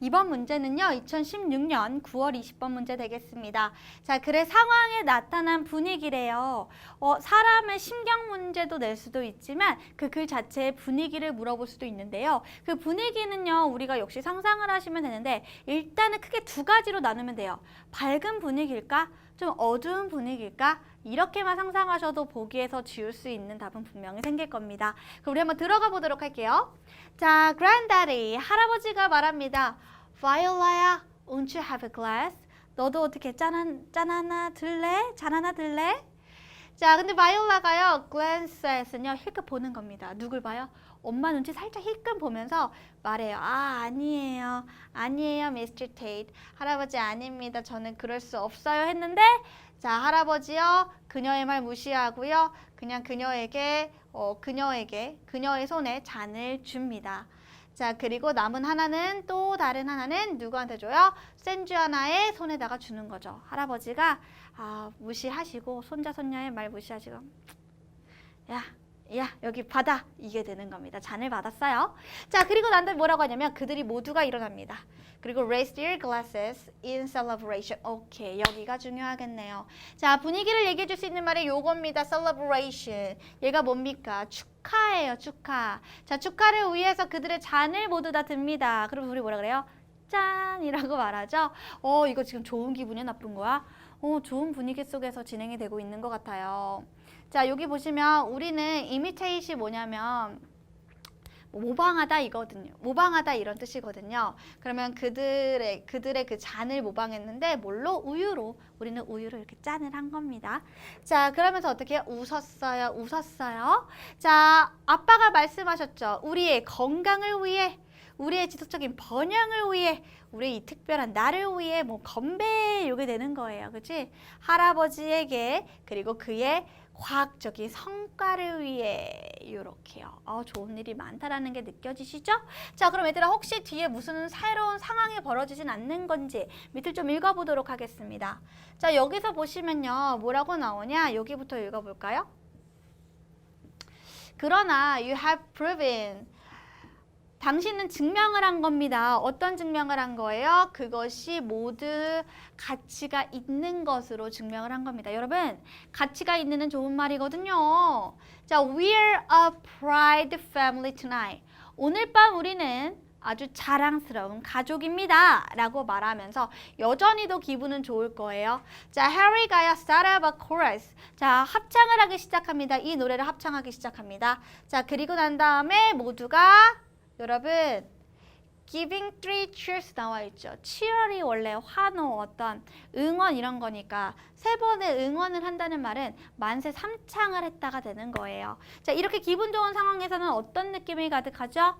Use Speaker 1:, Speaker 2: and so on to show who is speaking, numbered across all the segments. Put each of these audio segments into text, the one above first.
Speaker 1: 이번 문제는요, 2016년 9월 20번 문제 되겠습니다. 자, 글의 상황에 나타난 분위기래요. 어, 사람의 심경 문제도 낼 수도 있지만 그 글 자체의 분위기를 물어볼 수도 있는데요. 그 분위기는요, 우리가 역시 상상을 하시면 되는데 일단은 크게 두 가지로 나누면 돼요. 밝은 분위기일까? 좀 어두운 분위기일까? 이렇게만 상상하셔도 보기에서 지울 수 있는 답은 분명히 생길 겁니다. 그럼 우리 한번 들어가 보도록 할게요. 자, granddaddy, 할아버지가 말합니다. Viola야, won't you have a glass? 너도 어떻게 짠, 한, 짠 하나 들래? 잔 하나 들래? 자, 근데 바이올라가요, glance에서는요, 힐끗 보는 겁니다. 누굴 봐요? 엄마 눈치 살짝 힐끗 보면서 말해요. 아, 아니에요. 아니에요, Mr. Tate. 할아버지 아닙니다. 저는 그럴 수 없어요. 했는데, 자, 할아버지요, 그녀의 말 무시하고요. 그냥 그녀에게, 어, 그녀에게, 그녀의 손에 잔을 줍니다. 자, 그리고 남은 하나는 또 다른 하나는 누구한테 줘요? 센주아나의 손에다가 주는 거죠. 할아버지가 아, 무시하시고 손자 손녀의 말 무시하시고 야, 야, 여기 받아. 이게 되는 겁니다. 잔을 받았어요. 자, 그리고 난 다음에 뭐라고 하냐면 그들이 모두가 일어납니다. 그리고 raise their glasses in celebration. 오케이, 여기가 중요하겠네요. 자, 분위기를 얘기해 줄 수 있는 말이 요겁니다. celebration. 얘가 뭡니까? 축하예요, 축하. 자, 축하를 위해서 그들의 잔을 모두 다 듭니다. 그럼 우리 뭐라 그래요? 짠이라고 말하죠. 어, 이거 지금 좋은 기분이야, 나쁜 거야? 어, 좋은 분위기 속에서 진행이 되고 있는 것 같아요. 자, 여기 보시면 우리는 imitate이 뭐냐면 뭐 모방하다 이거든요. 모방하다 이런 뜻이거든요. 그러면 그들의 그들의 그 잔을 모방했는데 뭘로 우유로 우리는 우유로 이렇게 짠을 한 겁니다. 자, 그러면서 어떻게? 웃었어요. 웃었어요. 자, 아빠가 말씀하셨죠. 우리의 건강을 위해 우리의 지속적인 번영을 위해 우리 이 특별한 나를 위해 뭐 건배 요게 되는 거예요. 그치? 할아버지에게 그리고 그의 과학적인 성과를 위해 이렇게요. 어, 좋은 일이 많다라는 게 느껴지시죠? 자, 그럼 얘들아 혹시 뒤에 무슨 새로운 상황이 벌어지진 않는 건지 밑을 좀 읽어보도록 하겠습니다. 자, 여기서 보시면요. 뭐라고 나오냐? 여기부터 읽어볼까요? 그러나 you have proven 당신은 증명을 한 겁니다. 어떤 증명을 한 거예요? 그것이 모두 가치가 있는 것으로 증명을 한 겁니다. 여러분, 가치가 있는은 좋은 말이거든요. 자, we're a pride family tonight. 오늘 밤 우리는 아주 자랑스러운 가족입니다. 라고 말하면서 여전히도 기분은 좋을 거예요. 자, 해리가요, start up a chorus. 자, 합창을 하기 시작합니다. 이 노래를 합창하기 시작합니다. 자, 그리고 난 다음에 모두가 여러분 giving three cheers 나와 있죠. cheer이 원래 환호 어떤 응원 이런 거니까 세 번의 응원을 한다는 말은 만세 삼창을 했다가 되는 거예요. 자 이렇게 기분 좋은 상황에서는 어떤 느낌이 가득하죠?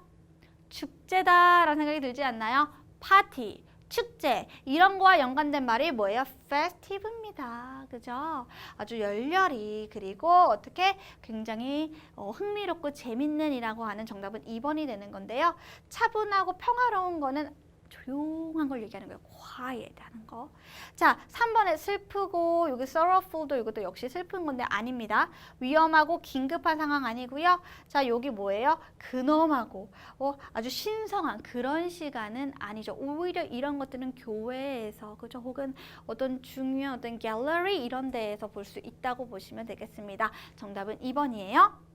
Speaker 1: 축제다라는 생각이 들지 않나요? 파티, 축제 이런 거와 연관된 말이 뭐예요? festive입니다. 그죠? 아주 열렬히 그리고 어떻게 굉장히 어, 흥미롭고 재밌는 이라고 하는 정답은 2번이 되는 건데요. 차분하고 평화로운 거는 조용한 걸 얘기하는 거예요. 하는 거. 자, 3번에 슬프고 여기 sorrowful도 이것도 역시 슬픈 건데 아닙니다. 위험하고 긴급한 상황 아니고요. 자, 여기 뭐예요? 근엄하고 어, 아주 신성한 그런 시간은 아니죠. 오히려 이런 것들은 교회에서 그죠? 혹은 어떤 중요한 어떤 갤러리 이런 데에서 볼 수 있다고 보시면 되겠습니다. 정답은 2번이에요.